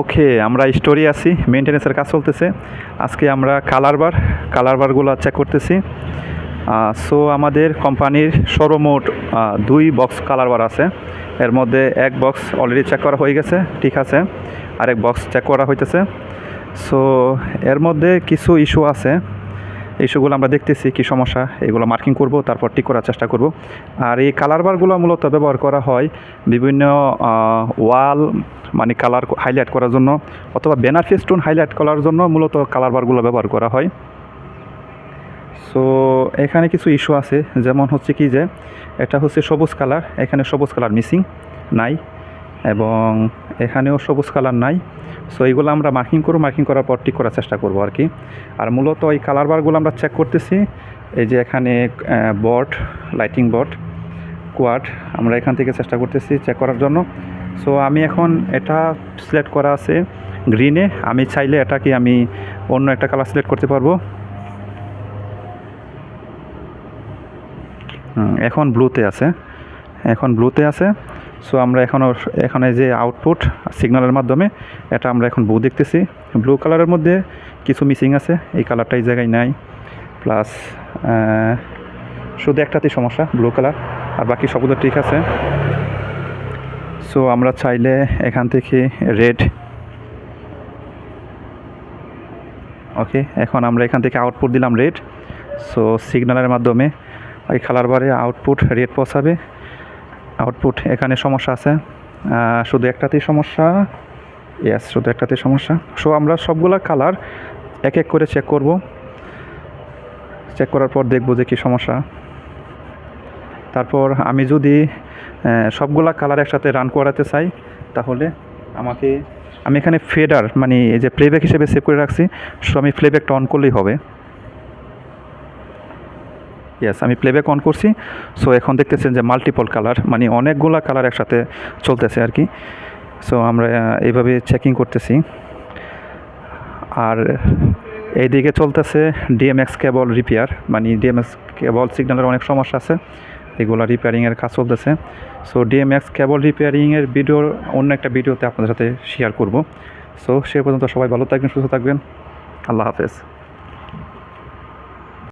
ওকে, আমরা স্টোরি আছি মেনটেন্যান্সের কাজ চলতেছে। আজকে আমরা কালার বার কালার বারগুলো চেক করতেছি। সো আমাদের কোম্পানির সর্বমোট মোট দুই বক্স কালার বার আছে। এর মধ্যে এক বক্স অলরেডি চেক করা হয়ে গেছে, ঠিক আছে। আরেক বক্স চেক করা হইতেছে। সো এর মধ্যে কিছু ইস্যু আছে। ইস্যুগুলো আমরা দেখতেছি কী সমস্যা, এগুলো মার্কিং করব, তারপর ঠিক করার চেষ্টা করব। আর এই কালার বারগুলো মূলত ব্যবহার করা হয় বিভিন্ন ওয়াল মানে কালার হাইলাইট করার জন্য অথবা ব্যানার ফেস্টুন হাইলাইট করার জন্য মূলত কালার বারগুলো ব্যবহার করা হয়। সো এখানে কিছু ইস্যু আছে, যেমন হচ্ছে কি যে, এটা হচ্ছে সবুজ কালার এখানে সবুজ কালার মিসিং নাই। এবং এখানেও সবুজ কালার নাই। সো এইগুলো আমরা মার্কিং করব, মার্কিং করার পর ঠিক করার চেষ্টা করব আর কি আর মূলত এই কালার বারগুলো আমরা চেক করতেছি। এই যে এখানে বট লাইটিং বট কোয়াড আমরা এখান থেকে চেষ্টা করতেছি চেক করার জন্য। সো আমি এখন এটা সিলেক্ট করা আছে গ্রিনে আমি চাইলে এটাকে আমি অন্য একটা কালার সিলেক্ট করতে পারব। এখন ব্লুতে আছে। এখন ব্লুতে আছে। সো আমরা এখনও এখানে যে আউটপুট সিগন্যালের মাধ্যমে, এটা আমরা এখন ব্লু দেখতেছি। ব্লু কালারের মধ্যে কিছু মিসিং আছে, এই কালারটা এই জায়গায় নাই। প্লাস শুধু একটাতেই সমস্যা ব্লু কালার আর বাকি সবগুলো ঠিক আছে। সো আমরা চাইলে এখান থেকে রেড ওকে এখন আমরা এখান থেকে আউটপুট দিলাম রেড সো সিগন্যালের মাধ্যমে এই কালার বারে আউটপুট রেড পৌঁছাবে। আউটপুট এখানে সমস্যা আছে। শুধু একটাতেই সমস্যা। ইয়াস শুধু একটাতেই সমস্যা। সো আমরা সবগুলা কালার এক এক করে চেক করব। চেক করার পর দেখব যে কী সমস্যা। তারপর আমি যদি সবগুলা কালার একসাথে রান করাতে চাই, তাহলে আমাকে, আমি এখানে ফেডার মানে এই যে প্লেব্যাক হিসেবে সেভ করে রাখছি। সো আমি প্লেব্যাকটা অন করলেই হবে। ইয়েস আমি প্লেব্যাক অন করছি। সো এখন দেখতেছেন যে মাল্টিপল কালার মানে অনেকগুলা কালার একসাথে চলতেছে আর কি। সো আমরা এইভাবে চেকিং করতেছি। আর এইদিকে চলতেছে ডিএমএক্স কেবল রিপেয়ার মানে ডিএমএক্স কেবল সিগন্যালের অনেক সমস্যা আছে। এগুলো রিপেয়ারিংয়ের কাজ চলতেছে। সো ডিএমএক্স কেবল রিপেয়ারিংয়ের ভিডিওর অন্য একটা ভিডিওতে আপনাদের সাথে শেয়ার করব। সো সে পর্যন্ত সবাই ভালো থাকবেন, সুস্থ থাকবেন। আল্লাহ হাফেজ।